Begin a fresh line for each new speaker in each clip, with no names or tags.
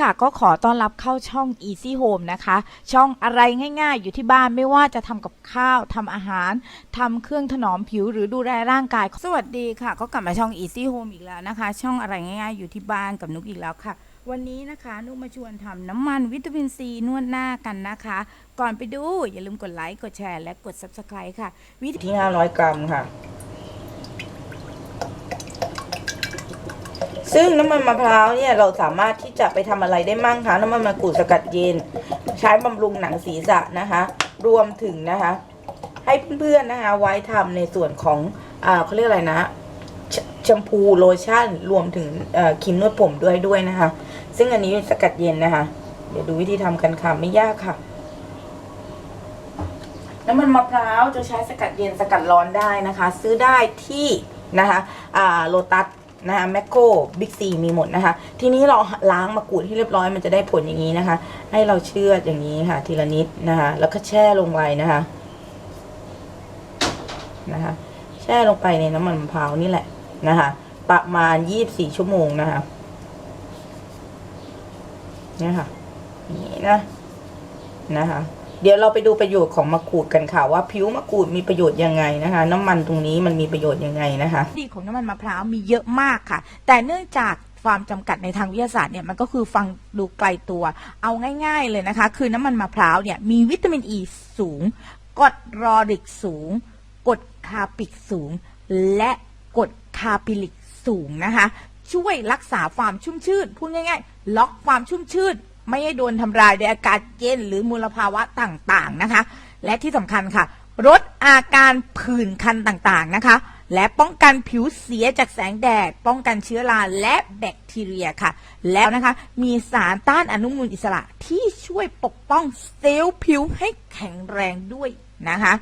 ค่ะ ก็ขอต้อนรับเข้าช่อง Easy Home นะคะ ช่องอะไรง่ายๆ อยู่ที่บ้านไม่ว่าจะทำกับข้าวทำอาหารทำเครื่องถนอมผิวหรือดูแลร่างกาย สวัสดีค่ะ ก็กลับมาช่อง Easy Home อีกแล้วนะคะ ช่องอะไรง่ายๆ อยู่ที่บ้านกับนุกอีกแล้วค่ะ วันนี้นะคะนุกมาชวนทำน้ำมันวิตามินซีนวดหน้ากันนะคะ ก่อนไปดูอย่าลืมกดไลค์กดแชร์และกด Subscribe ค่ะ วิธี
ที่500 กรัมค่ะ ซึ่งน้ำมันมะพร้าวเนี่ยเราสามารถที่จะไปทำอะไรได้มั่งคะน้ำมันมะกรูดสกัดเย็น ใช้บำรุงหนังศีรษะนะคะ รวมถึงนะคะ ให้เพื่อนๆนะคะไว้ทำในส่วนของอ่าเขาเรียกอะไรนะแชมพูโลชั่นรวมถึงครีมนวดผมด้วยด้วยนะคะ ซึ่งอันนี้เป็นสกัดเย็นนะคะ เดี๋ยวดูวิธีทำกันค่ะไม่ยากค่ะน้ำมันมะพร้าวจะใช้สกัดเย็นสกัดร้อนได้นะคะ ซื้อได้ที่นะคะอ่าโลตัส นะคะแมคโครบิ๊กซีมีหมดนะคะ ทีนี้เราล้างมะกรูดให้เรียบร้อยมันจะได้ผลอย่างนี้นะคะ ให้เราเชื่ออย่างนี้ค่ะ ทีละนิดนะคะ แล้วก็แช่ลงไปนะคะนะคะ แช่ลงไปในน้ำมันมะพร้าวนี่แหละนะคะ ประมาณยี่บสี่ชั่วโมงนะคะเนี่ยค่ะนี้นะนะคะ เดี๋ยวเราไปดูประโยชน์ของมะกรูดกันค่ะ ว่าผิวมะกรูดมีประโยชน์ยังไงนะคะ น้ำมันตรงนี้มันมีประโยชน์ยังไงนะคะ
ดีของน้ำมันมะพร้าวมีเยอะมากค่ะ แต่เนื่องจากความจำกัดในทางวิทยาศาสตร์เนี่ยมันก็คือฟังดูไกลตัว เอาง่ายๆเลยนะคะ คือน้ำมันมะพร้าวเนี่ยมีวิตามินอ e ีสูงกรดรอริกสูงกรดคาปิกสูง และกรดคาปิลิกสูงนะคะ ช่วยรักษาความชุ่มชื่นพูดง่ายๆ ล็อกความชุ่มชื่น ไม่ให้โดนทำลายโดยอากาศเย็นหรือมลภาวะต่างๆนะคะ และที่สำคัญค่ะลดอาการผื่นคันต่างๆนะคะ และป้องกันผิวเสียจากแสงแดด ป้องกันเชื้อราและแบคทีเรียค่ะ แล้วนะคะมีสารต้านอนุมูลอิสระที่ช่วยปกป้องเซลล์ผิวให้แข็งแรงด้วยนะคะ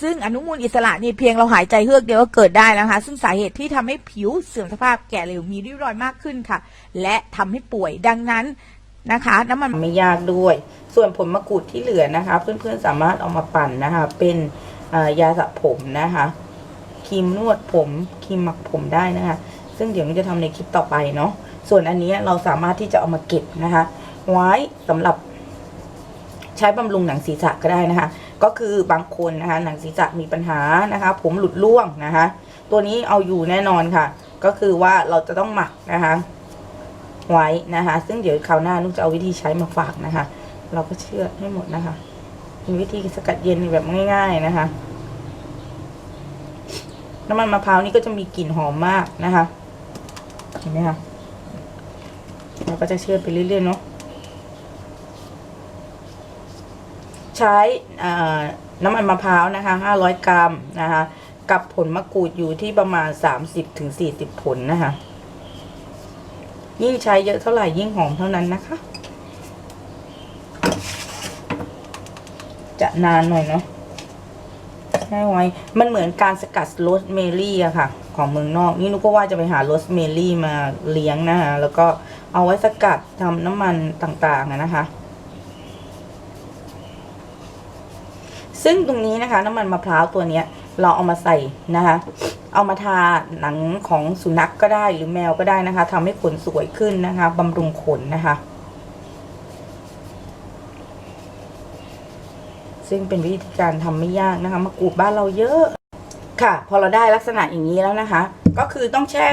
ซึ่งอนุมูลอิสระนี่เพียงเราหายใจเฮือกเดียวก็เกิดได้นะคะ ซึ่งสาเหตุที่ทำให้ผิวเสื่อมสภาพแก่เร็วมีริ้วรอยมากขึ้นค่ะ และทำให้ป่วยดังนั้น นะคะ น้ำมัน
ไม่ยากด้วย ส่วนผลมะกรูดที่เหลือนะคะ เพื่อนๆสามารถเอามาปั่นนะคะ เป็นยาสระผมนะคะครีมนวดผมครีมหมักผมได้นะคะ ซึ่งเดี๋ยวมันจะทำในคลิปต่อไปเนาะส่วนอันนี้เราสามารถที่จะเอามาเก็บนะคะ ไว้สำหรับใช้บำรุงหนังศีรษะก็ได้นะคะ ก็คือบางคนนะคะ หนังศีรษะมีปัญหานะคะ ผมหลุดร่วงนะคะ ตัวนี้เอาอยู่แน่นอนค่ะ ก็คือว่าเราจะต้องหมักนะคะ ไว้นะคะ ซึ่งเดี๋ยวคราวหน้านุกจะเอาวิธีใช้มาฝากนะคะ เราก็เชื่อให้หมดนะคะมีวิธีสกัดเย็นแบบง่าย ๆนะคะน้ำมันมะพร้าวนี่ก็จะมีกลิ่นหอมมากนะคะ เห็นไหมคะเราก็จะเชื่อไปเรื่อยๆเนาะใช้น้ำมันมะพร้าวนะคะ 500 กรัมนะคะ กับผลมะกรูดอยู่ที่ประมาณ 30-40 ผลนะคะ ยิ่งใช้เยอะเท่าไหร่ยิ่งหอมเท่านั้นนะคะ จะนานหน่อยเนาะใช่ไว้ มันเหมือนการสกัดโรสเมลี่อะค่ะ ของเมืองนอก นี่นุก็ว่าจะไปหาโรสเมลี่มาเลี้ยงนะคะแล้วก็เอาไว้สกัดทำน้ำมันต่างๆนะคะ ซึ่งตรงนี้นะคะ น้ำมันมะพร้าวตัวนี้เราเอามาใส่นะคะ เอามาทาหนังของสุนัขกก็ได้หรือแมวก็ได้นะคะทำให้ขนสวยขึ้นนะคะบำรุงขนนะคะ ซึ่งเป็นวิธีการทำไม่ยากนะคะมะกรูดบ้านเราเยอะค่ะ พอเราได้ลักษณะอย่างนี้แล้วนะคะ ก็คือต้องแช่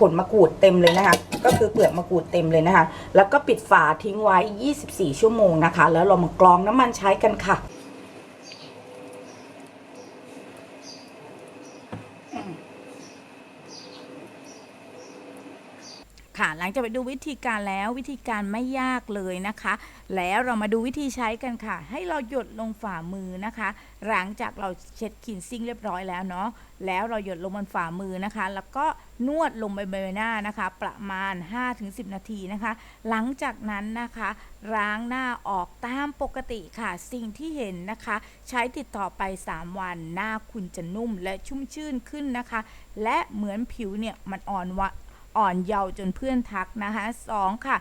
ผลมะกรูดเต็มเลยนะคะ ก็คือเปลือกมะกรูดเต็มเลยนะคะ แล้วก็ปิดฝาทิ้งไว้ 24 ชั่วโมงนะคะ แล้วเรามากรองน้ำมันใช้กันค่ะ
ค่ะ หลังจากไปดูวิธีการแล้ววิธีการไม่ยากเลยนะคะ แล้วเรามาดูวิธีใช้กันค่ะ ให้เราหยดลงฝ่ามือนะคะ หลังจากเราเช็ดคลีนซิ่งเรียบร้อยแล้วเนาะแล้วเราหยดลงบนฝ่ามือนะคะ แล้วก็นวดลงไปใบหน้านะคะ ประมาณ 5-10 นาทีนะคะ หลังจากนั้นนะคะล้างหน้าออกตามปกติค่ะ สิ่งที่เห็นนะคะ ใช้ติดต่อไป 3 วันหน้าคุณจะนุ่มและชุ่มชื่นขึ้นนะคะ และเหมือนผิวเนี่ยมันอ่อนวะ อ่อนเยาว์จนเพื่อนทักนะคะสองค่ะ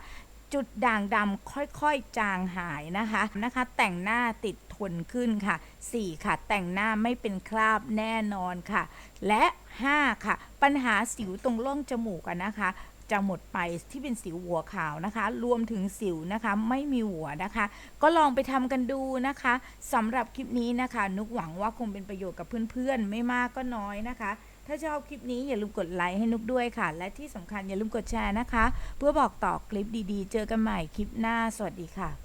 จุดด่างดำค่อยๆจางหายนะคะนะคะ แต่งหน้าติดทนขึ้นค่ะ 4 ค่ะ แต่งหน้าไม่เป็นคราบแน่นอนค่ะ และ 5 ค่ะ ปัญหาสิวตรงร่องจมูกอะนะคะจะหมดไปที่เป็นสิวหัวขาวนะคะ รวมถึงสิวนะคะไม่มีหัวนะคะ ก็ลองไปทำกันดูนะคะสำหรับคลิปนี้นะคะ นุกหวังว่าคงเป็นประโยชน์กับเพื่อนๆ ไม่มากก็น้อยนะคะ ถ้าชอบคลิปนี้อย่าลืมกดไลค์ให้นุกด้วยค่ะ และที่สำคัญอย่าลืมกดแชร์นะคะ เพื่อบอกต่อคลิปดีๆ เจอกันใหม่คลิปหน้า สวัสดีค่ะ